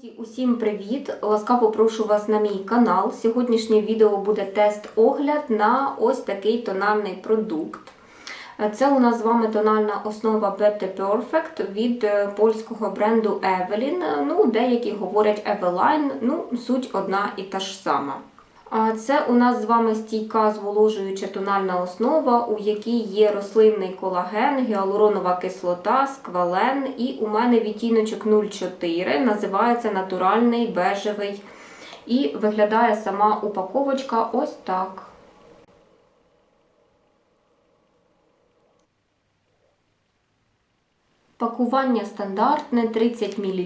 Друзі, усім привіт! Ласкаво прошу вас на мій канал. Сьогоднішнє відео буде тест-огляд на ось такий тональний продукт. Це у нас з вами тональна основа Betty Perfect від е, польського бренду Evelyn. Ну, деякі говорять Eveline, ну, суть одна і та ж сама. Це у нас з вами стійка зволожуюча тональна основа, у якій є рослинний колаген, гіалуронова кислота, сквален. І у мене відтіночок 04, називається натуральний бежевий. І виглядає сама упаковочка ось так. Пакування стандартне 30 мл.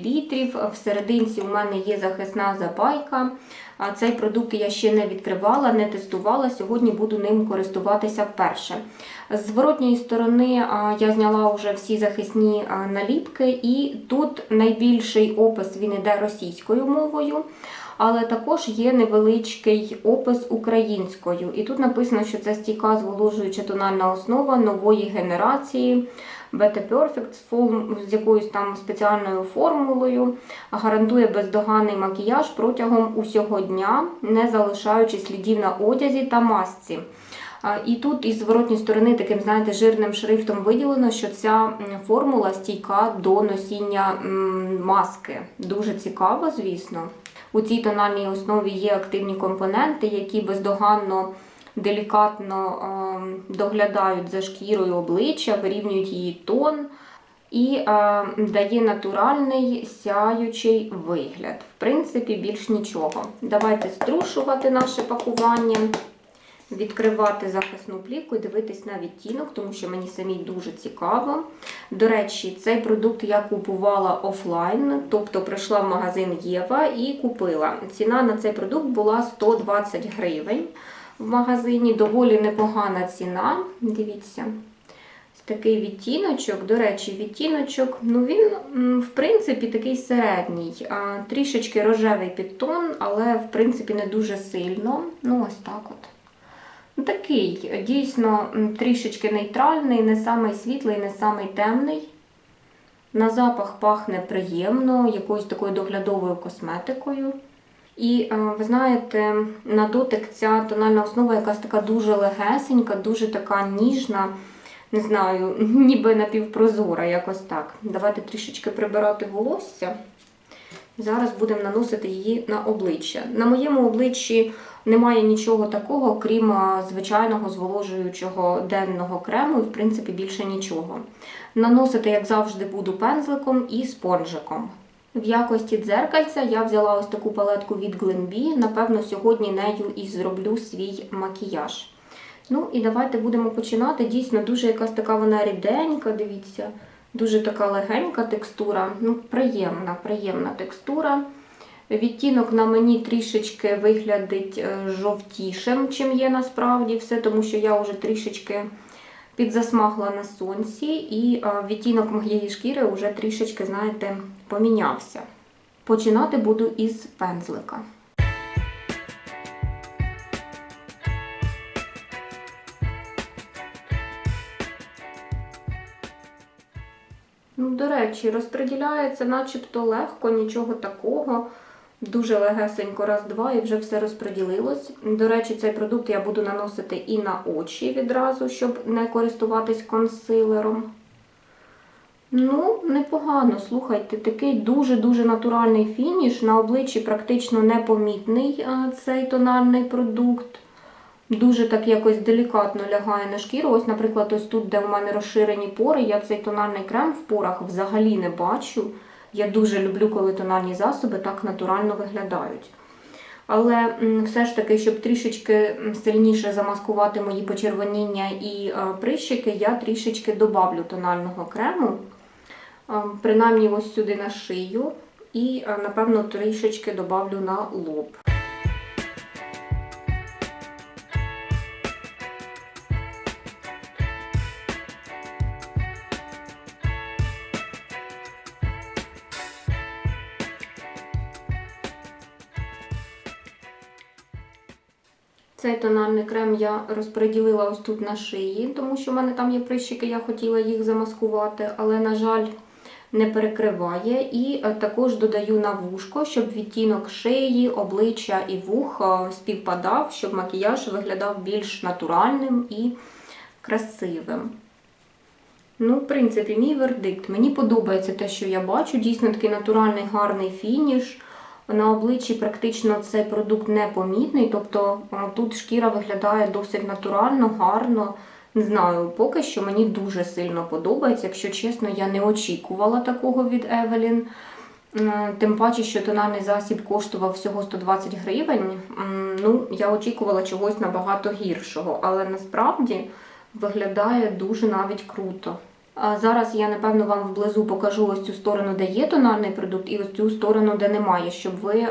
Всерединці у мене є захисна запайка. А Цей продукт я ще не відкривала, не тестувала. Сьогодні буду ним користуватися вперше. З зворотньої сторони я зняла вже всі захисні наліпки, і тут найбільший опис він іде російською мовою. Але також є невеличкий опис українською. І тут написано, що це стійка зволожуюча тональна основа нової генерації. Beta Perfect з, якоюсь там спеціальною формулою гарантує бездоганний макіяж протягом усього дня, не залишаючи слідів на одязі та масці. І тут із зворотньої сторони таким, знаєте, жирним шрифтом виділено, що ця формула стійка до носіння маски. Дуже цікаво, звісно. У цій тональній основі є активні компоненти, які бездоганно делікатно доглядають за шкірою обличчя, вирівнюють її тон і дає натуральний сяючий вигляд. В принципі, більш нічого. Давайте струшувати наше пакування. Відкривати захисну плівку і дивитись на відтінок, тому що мені самій дуже цікаво. До речі, цей продукт я купувала офлайн, тобто прийшла в магазин Єва і купила. Ціна на цей продукт була 120 гривень в магазині. Доволі непогана ціна. Дивіться, такий відтіночок. До речі, відтіночок, ну він, в принципі, такий середній. Трішечки рожевий підтон, але, в принципі, не дуже сильно. Ну, ось так от. Такий, дійсно, трішечки нейтральний, не самий світлий, не самий темний. На запах пахне приємно, якоюсь такою доглядовою косметикою. І ви знаєте, на дотик ця тональна основа якась така дуже легесенька, дуже така ніжна, не знаю, ніби напівпрозора, якось так. Давайте трішечки прибирати волосся. Зараз будемо наносити її на обличчя. На моєму обличчі немає нічого такого, крім звичайного зволожуючого денного крему, і в принципі більше нічого. Наносити, як завжди, буду пензликом і спонжиком. В якості дзеркальця я взяла ось таку палетку від Glenbee. Напевно, сьогодні нею і зроблю свій макіяж. Ну і давайте будемо починати. Дійсно, дуже якась така вона ріденька, дивіться, дуже така легенька текстура. Ну, приємна, приємна текстура. Відтінок на мені трішечки виглядить жовтішим, чим є насправді все, тому що я вже трішечки підзасмагла на сонці, і відтінок моєї шкіри вже трішечки, знаєте, помінявся. Починати буду із пензлика. Ну, До речі, розподіляється начебто легко, нічого такого. Дуже легесенько, раз-два, і вже все розподілилось. До речі, цей продукт я буду наносити і на очі відразу, щоб не користуватись консилером. Ну, непогано, слухайте, такий дуже-дуже натуральний фініш. На обличчі практично непомітний цей тональний продукт. Дуже так якось делікатно лягає на шкіру. Ось, наприклад, ось тут, де у мене розширені пори, я цей тональний крем в порах взагалі не бачу. Я дуже люблю, коли тональні засоби так натурально виглядають. Але все ж таки, щоб трішечки сильніше замаскувати мої почервоніння і прищики, я трішечки добавлю тонального крему, принаймні ось сюди на шию, і, напевно, трішечки добавлю на лоб. Цей тональний крем я розподілила ось тут на шиї, тому що в мене там є прищики, я хотіла їх замаскувати, але, на жаль, не перекриває. І е, також додаю на вушко, щоб відтінок шиї, обличчя і вух е, співпадав, щоб макіяж виглядав більш натуральним і красивим. Ну, в принципі, мій вердикт. Мені подобається те, що я бачу. Дійсно такий натуральний гарний фініш. На обличчі практично цей продукт непомітний, тобто е, тут шкіра виглядає досить натурально, гарно. Не знаю, поки що мені дуже сильно подобається. Якщо чесно, я не очікувала такого від Евелін. Тим паче, що тональний засіб коштував всього 120 гривень. Ну, я очікувала чогось набагато гіршого, але насправді виглядає дуже навіть круто. А зараз я, напевно, вам вблизу покажу ось цю сторону, де є тональний продукт, і ось цю сторону, де немає, щоб ви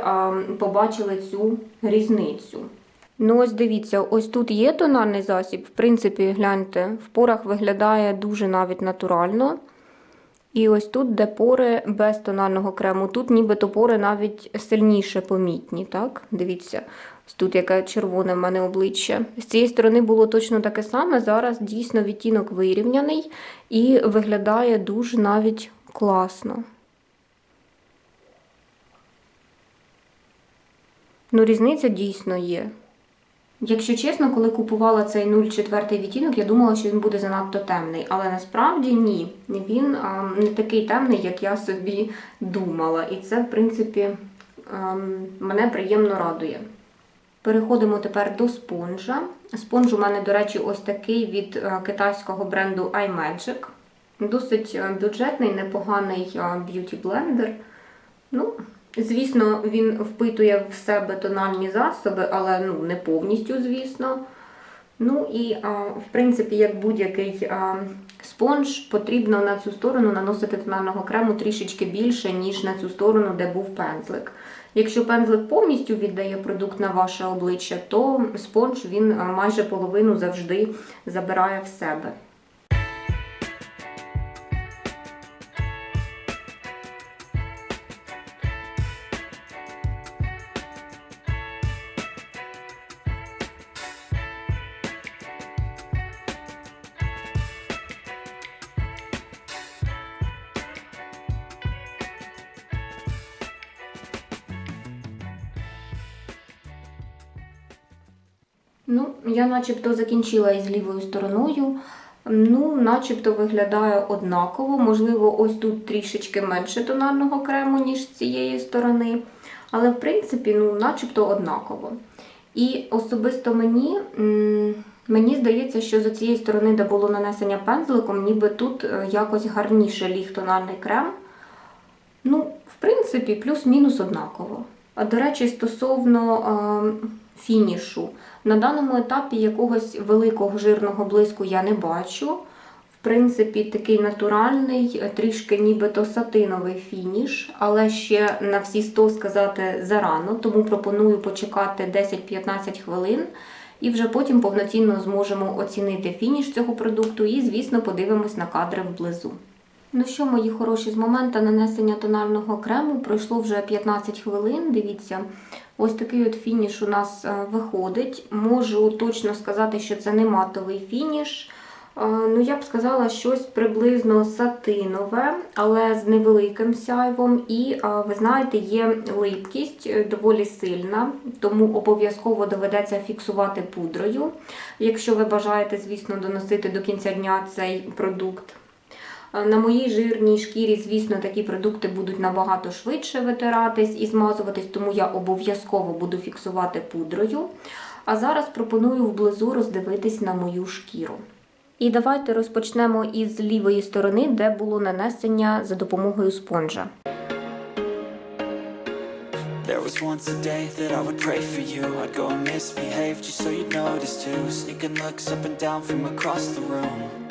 побачили цю різницю. Ну, ось дивіться, ось тут є тональний засіб. В принципі, гляньте, в порах виглядає дуже навіть натурально. І ось тут, де пори без тонального крему, тут нібито пори навіть сильніше помітні, так? Дивіться, ось тут яке червоне в мене обличчя. З цієї сторони було точно таке саме. Зараз дійсно відтінок вирівняний і виглядає дуже навіть класно. Ну, різниця дійсно є. Якщо чесно, коли купувала цей 0,4 відтінок, я думала, що він буде занадто темний. Але насправді ні. Він а, не такий темний, як я собі думала. І це, в принципі, а, мене приємно радує. Переходимо тепер до спонжа. Спонж у мене, до речі, ось такий від китайського бренду iMagic. Досить бюджетний, непоганий б'юті блендер. Ну, Звісно, він впитує в себе тональні засоби, але ну, не повністю, звісно. Ну і, а, в принципі, як будь-який спонж, потрібно на цю сторону наносити тонального крему трішечки більше, ніж на цю сторону, де був пензлик. Якщо пензлик повністю віддає продукт на ваше обличчя, то спонж він майже половину завжди забирає в себе. Ну, я начебто закінчила із лівою стороною. Ну, начебто виглядає однаково. Можливо, ось тут трішечки менше тонального крему, ніж з цієї сторони. Але, в принципі, ну, начебто однаково. І особисто мені, мені здається, що з цієї сторони, де було нанесення пензликом, ніби тут е, якось гарніше ліг тональний крем. Ну, в принципі, плюс-мінус однаково. А до речі, стосовно е, фінішу, на даному етапі якогось великого жирного блиску я не бачу. В принципі, такий натуральний, трішки нібито сатиновий фініш, але ще на всі 100 сказати зарано, тому пропоную почекати 10-15 хвилин. І вже потім повноцінно зможемо оцінити фініш цього продукту і, звісно, подивимось на кадри вблизу. Ну що, мої хороші, з моменту нанесення тонального крему пройшло вже 15 хвилин. Дивіться, ось такий от фініш у нас е, виходить. Можу точно сказати, що це не матовий фініш. Е, Ну, я б сказала, щось приблизно сатинове, але з невеликим сяйвом. І, е, ви знаєте, є липкість доволі сильна, тому обов'язково доведеться фіксувати пудрою, якщо ви бажаєте, звісно, доносити до кінця дня цей продукт. На моїй жирній шкірі, звісно, такі продукти будуть набагато швидше витиратись і змазуватись, тому я обов'язково буду фіксувати пудрою. А зараз пропоную вблизу роздивитись на мою шкіру. І давайте розпочнемо із лівої сторони, де було нанесення за допомогою спонжа. There was once a day that I would pray for you I'd go and misbehave just so you'd notice too Sneaking looks up and down from across the room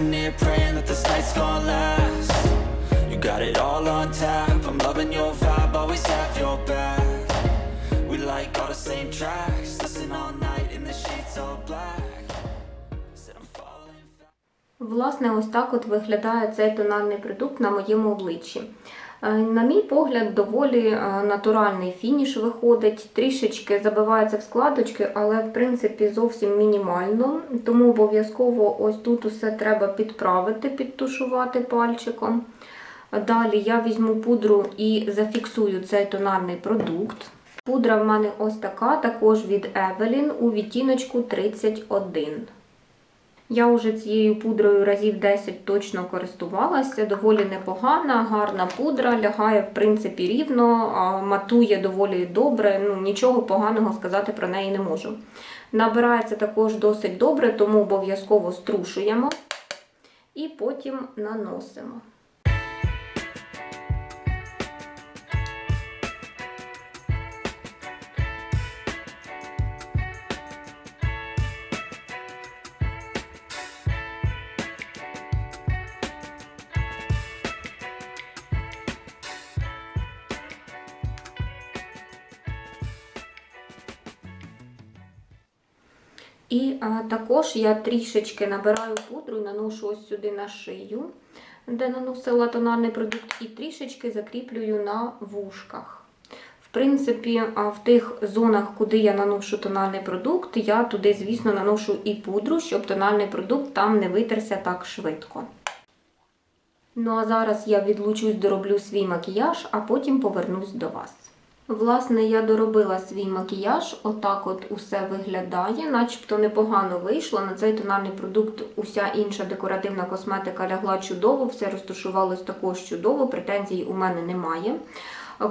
sitting here praying that this night's gonna last You got it all on tap, I'm loving your vibe, always have your back We like all the same tracks, listen all night in the sheets all black Власне, ось так от виглядає цей тональний продукт на моєму обличчі. Е, На мій погляд, доволі е, натуральний фініш виходить, трішечки забивається в складочки, але в принципі зовсім мінімально. Тому обов'язково ось тут усе треба підправити, підтушувати пальчиком. Далі я візьму пудру і зафіксую цей тональний продукт. Пудра в мене ось така, також від Evelyn у відтіночку 31. Я вже цією пудрою разів 10 точно користувалася, доволі непогана, гарна пудра, лягає в принципі рівно, матує доволі добре. Ну, нічого поганого сказати про неї не можу. Набирається також досить добре, тому обов'язково струшуємо і потім наносимо. І а, також я трішечки набираю пудру і наношу ось сюди на шию, де наносила тональний продукт, і трішечки закріплюю на вушках. В принципі, а, в тих зонах, куди я наношу тональний продукт, я туди, звісно, наношу і пудру, щоб тональний продукт там не витерся так швидко. Ну а зараз я відлучусь, дороблю свій макіяж, а потім повернусь до вас. Власне, я доробила свій макіяж, отак от усе виглядає, начебто непогано вийшло. На цей тональний продукт уся інша декоративна косметика лягла чудово, все розташувалось також чудово, претензій у мене немає.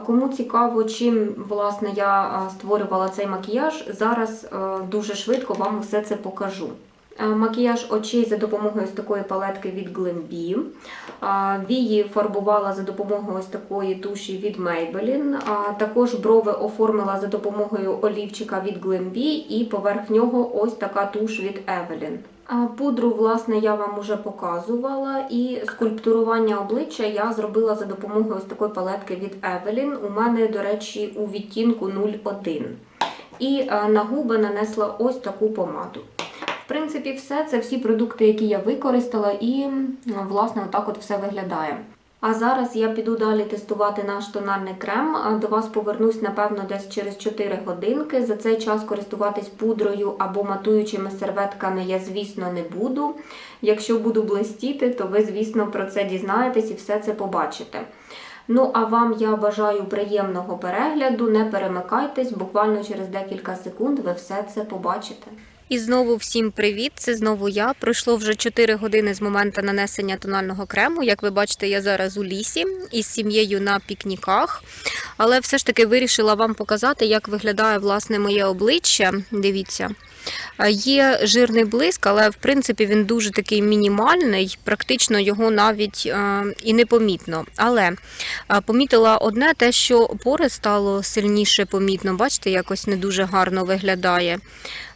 Кому цікаво, чим власне я створювала цей макіяж, зараз е, дуже швидко вам все це покажу. Е, Макіяж очей за допомогою ось такої палетки від Glambi. Вії фарбувала за допомогою ось такої туші від Maybelline. Також брови оформила за допомогою олівчика від Glambi і поверх нього ось така туш від Evelyn. Пудру, власне, я вам уже показувала, і скульптурування обличчя я зробила за допомогою ось такої палетки від Evelyn. У мене, до речі, у відтінку 01. І е, на губи нанесла ось таку помаду. Принципі, все це всі продукти, які я використала, і власне отак от все виглядає. А зараз я піду далі тестувати наш тональний крем. До вас повернусь, напевно, десь через 4 годинки. За цей час користуватись пудрою або матуючими серветками я, звісно, не буду. Якщо буду блистіти, то ви, звісно, про це дізнаєтесь і все це побачите. Ну, а вам я бажаю приємного перегляду. Не перемикайтесь, буквально через декілька секунд ви все це побачите. І знову всім привіт! Це знову я. Пройшло вже 4 години з моменту нанесення тонального крему. Як ви бачите, я зараз у лісі із сім'єю на пікніках. Але все ж таки вирішила вам показати, як виглядає власне моє обличчя. Дивіться. Е, Є жирний блиск, але в принципі він дуже такий мінімальний, практично його навіть е, і не помітно. Але е, помітила одне, те, що пори стало сильніше помітно. Бачите, якось не дуже гарно виглядає.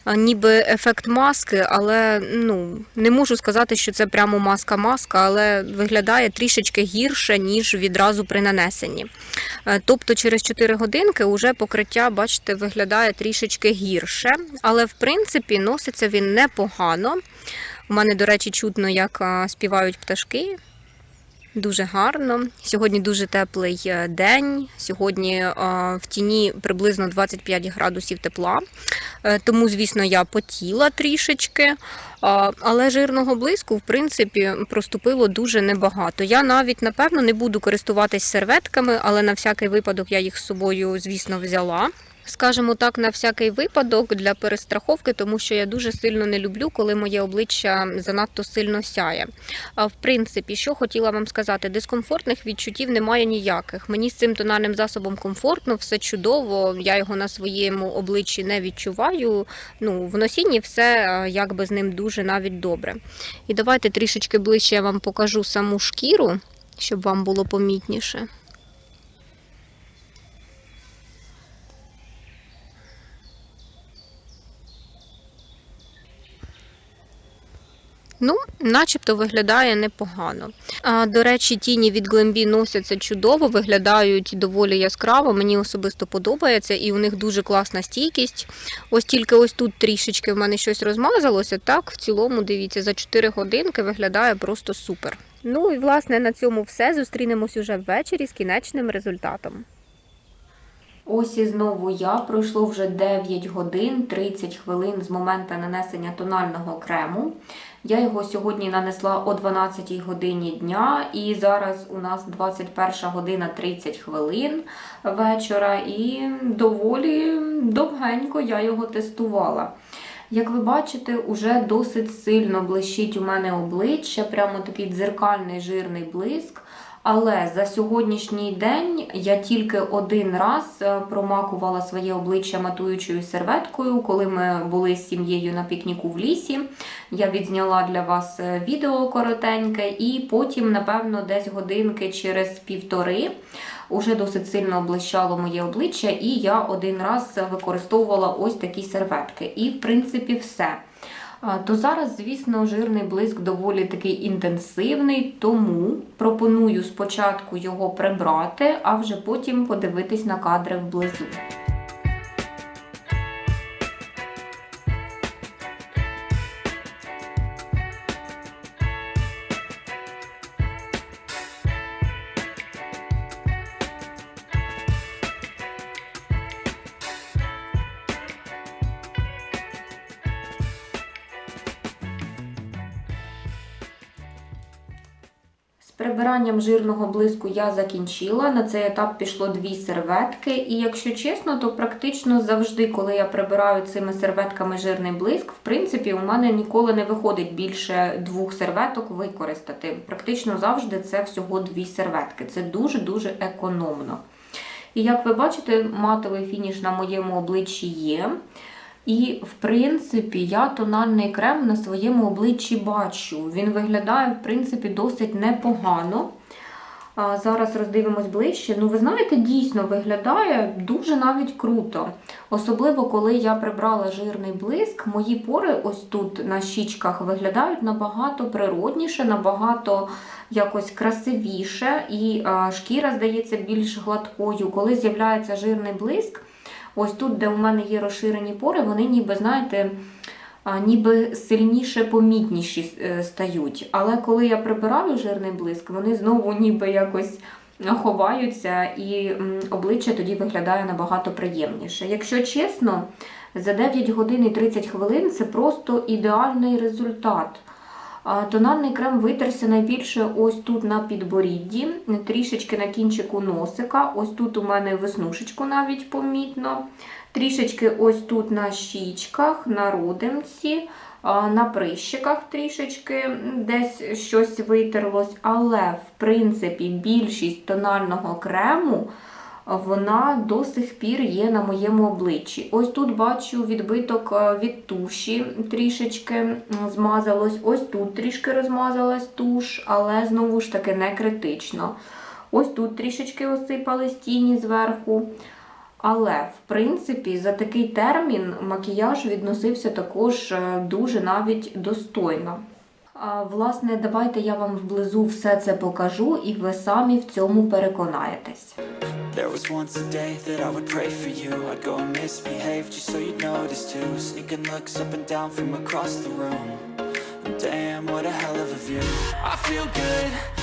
Ніби ефект маски, але ну не можу сказати, що це прямо маска-маска, але виглядає трішечки гірше, ніж відразу при нанесенні. Е, Тобто через 4 годинки уже покриття, бачите, виглядає трішечки гірше, але в принципі носиться він непогано. У мене, до речі, чутно, як співають пташки. Дуже гарно. Сьогодні дуже теплий е, день. Сьогодні е, в тіні приблизно 25 градусів тепла. Е, Тому, звісно, я потіла трішечки. Але жирного блиску, в принципі, проступило дуже небагато. Я навіть, напевно, не буду користуватись серветками, але на всякий випадок я їх з собою, звісно, взяла. Скажімо так, на всякий випадок для перестраховки, тому що я дуже сильно не люблю, коли моє обличчя занадто сильно сяє. А в принципі, що хотіла вам сказати, дискомфортних відчуттів немає ніяких. Мені з цим тональним засобом комфортно, все чудово. Я його на своєму обличчі не відчуваю. Ну, в носінні все е, якби з ним дуже навіть добре. І давайте трішечки ближче я вам покажу саму шкіру, щоб вам було помітніше. Ну, начебто виглядає непогано. До речі, тіні від Глембі носяться чудово, виглядають доволі яскраво. Мені особисто подобається, і у них дуже класна стійкість. Ось тільки ось тут трішечки в мене щось розмазалося. Так, в цілому, дивіться, за 4 годинки виглядає просто супер. Ну і власне на цьому все. Зустрінемось уже ввечері з кінечним результатом. Ось і знову я. Пройшло вже 9 годин 30 хвилин з моменту нанесення тонального крему. Я його сьогодні нанесла о 12 годині дня, і зараз у нас 21 година 30 хвилин вечора, і доволі довгенько я його тестувала. Як ви бачите, уже досить сильно блищить у мене обличчя, прямо такий дзеркальний жирний блиск. Але за сьогоднішній день я тільки один раз е, промакувала своє обличчя матуючою серветкою, коли ми були з сім'єю на пікніку в лісі. Я відзняла для вас е, відео коротеньке, і потім, напевно, десь годинки через півтори уже досить сильно облищало моє обличчя, і я один раз використовувала ось такі серветки. І, в принципі, все. То зараз, звісно, жирний блиск доволі такий інтенсивний, тому пропоную спочатку його прибрати, а вже потім подивитись на кадри вблизу. Прибиранням жирного блиску я закінчила. На цей етап пішло дві серветки. І якщо чесно, то практично завжди, коли я прибираю цими серветками жирний блиск, в принципі, у мене ніколи не виходить більше двох серветок використати. Практично завжди це всього дві серветки. Це дуже-дуже економно. І як ви бачите, матовий фініш на моєму обличчі є. І, в принципі, я тональний крем на своєму обличчі бачу. Він виглядає, в принципі, досить непогано. Зараз роздивимось ближче. Ну, ви знаєте, дійсно виглядає дуже навіть круто. Особливо, коли я прибрала жирний блиск, мої пори ось тут на щічках виглядають набагато природніше, набагато якось красивіше, і шкіра здається більш гладкою. Коли з'являється жирний блиск, ось тут, де у мене є розширені пори, вони ніби, знаєте, ніби сильніше помітніші е, стають. Але коли я прибираю жирний блиск, вони знову ніби якось ховаються, і обличчя тоді виглядає набагато приємніше. Якщо чесно, за 9 годин і 30 хвилин це просто ідеальний результат. Тональний крем витерся найбільше ось тут на підборідді, трішечки на кінчику носика. Ось тут у мене веснушечку навіть помітно. Трішечки ось тут на щічках, на родимці, на прищиках трішечки десь щось витерлось. Але, в принципі, більшість тонального крему вона до сих пір є на моєму обличчі. Ось тут бачу відбиток е, від туші, трішечки змазалось. Ось тут трішки розмазалась туш, але знову ж таки не критично. Ось тут трішечки осипались тіні зверху. Але, в принципі, за такий термін макіяж відносився також е, дуже навіть достойно. А, Власне, давайте я вам вблизу все це покажу, і ви самі в цьому переконаєтесь. A hell of a view I feel good,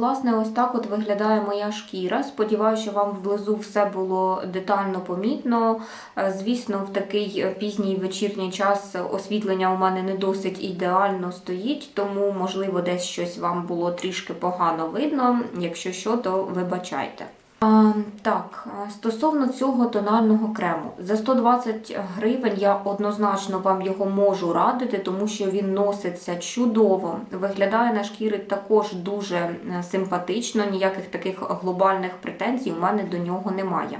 Власне, ось так от виглядає моя шкіра. Сподіваюся, що вам вблизу все було детально помітно. Е, Звісно, в такий е, пізній вечірній час освітлення у мене не досить ідеально стоїть, тому, можливо, десь щось вам було трішки погано видно. Якщо що, то вибачайте. Так, стосовно цього тонального крему, за 120 гривень я однозначно вам його можу радити, тому що він носиться чудово, виглядає на шкірі також дуже е, симпатично, ніяких таких глобальних претензій у мене до нього немає.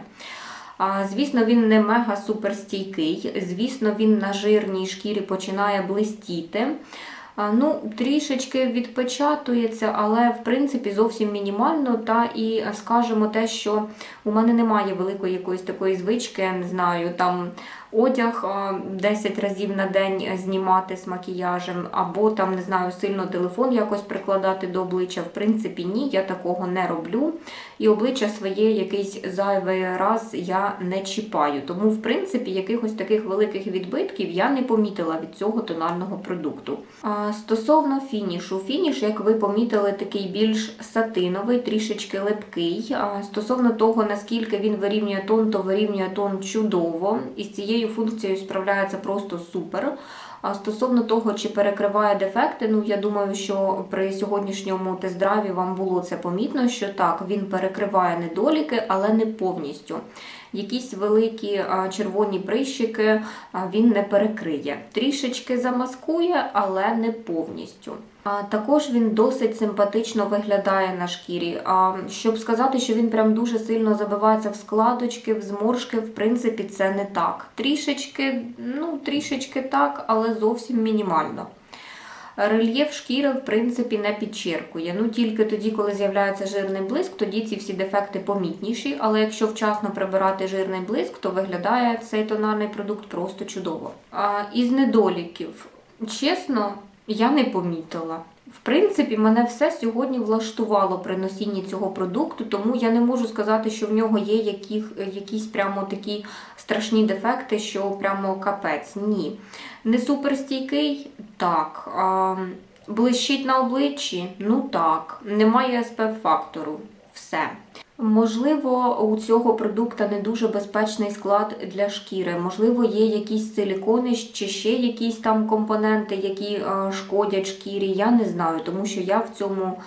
Звісно, він не мега суперстійкий. Звісно, він на жирній шкірі починає блистіти. Ну, трішечки відпечатується, але в принципі зовсім мінімально. Та і е, скажемо те, що у мене немає великої якоїсь такої звички, не знаю, там одяг 10 разів на день знімати з макіяжем, або там не знаю, сильно телефон якось прикладати до обличчя. В принципі, ні, я такого не роблю. І обличчя своє якийсь зайвий раз я не чіпаю. Тому, в принципі, якихось таких великих відбитків я не помітила від цього тонального продукту. Стосовно фінішу, фініш, як ви помітили, такий більш сатиновий, трішечки липкий. Стосовно того, наскільки він вирівнює тон, то вирівнює тон чудово. І з цією функцією справляється просто супер. А стосовно того, чи перекриває дефекти, ну я думаю, що при сьогоднішньому тест-драйві вам було це помітно, що так, він перекриває недоліки, але не повністю. Якісь великі червоні прищики він не перекриє. Трішечки замаскує, але не повністю. Також він досить симпатично виглядає на шкірі. А, щоб сказати, що він прям дуже сильно забивається в складочки, в зморшки, в принципі, це не так. Трішечки, ну, трішечки так, але зовсім мінімально. Рельєф шкіри, в принципі, не підчеркує. Ну тільки тоді, коли з'являється жирний блиск, тоді ці всі дефекти помітніші. Але якщо вчасно прибирати жирний блиск, то виглядає цей тональний продукт просто чудово. А із недоліків, чесно, я не помітила. В принципі, мене все сьогодні влаштувало при носінні цього продукту, тому я не можу сказати, що в нього є яких, якісь прямо такі страшні дефекти, що прямо капець. Ні. Не суперстійкий? Так. А, блищить на обличчі? Ну так. Немає СПФ-фактору. Все. Можливо, у цього продукту не дуже безпечний склад для шкіри. Можливо, є якісь силікони чи ще якісь там компоненти, які е, шкодять шкірі. Я не знаю, тому що я в цьому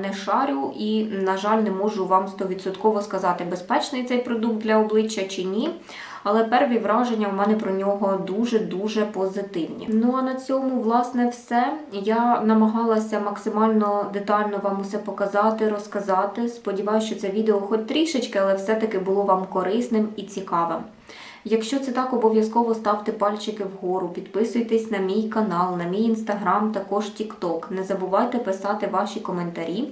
не шарю і, на жаль, не можу вам 100% сказати, безпечний цей продукт для обличчя чи ні. Але перві враження в мене про нього дуже-дуже позитивні. Ну а на цьому, власне, все. Я намагалася максимально детально вам усе показати, розказати. Сподіваюся, що це відео хоч трішечки, але все-таки було вам корисним і цікавим. Якщо це так, обов'язково ставте пальчики вгору, підписуйтесь на мій канал, на мій інстаграм, також тікток. Не забувайте писати ваші коментарі.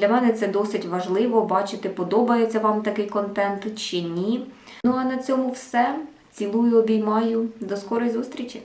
Для мене це досить важливо бачити, подобається вам такий контент чи ні. Ну а на цьому все. Цілую, обіймаю. До скорої зустрічі!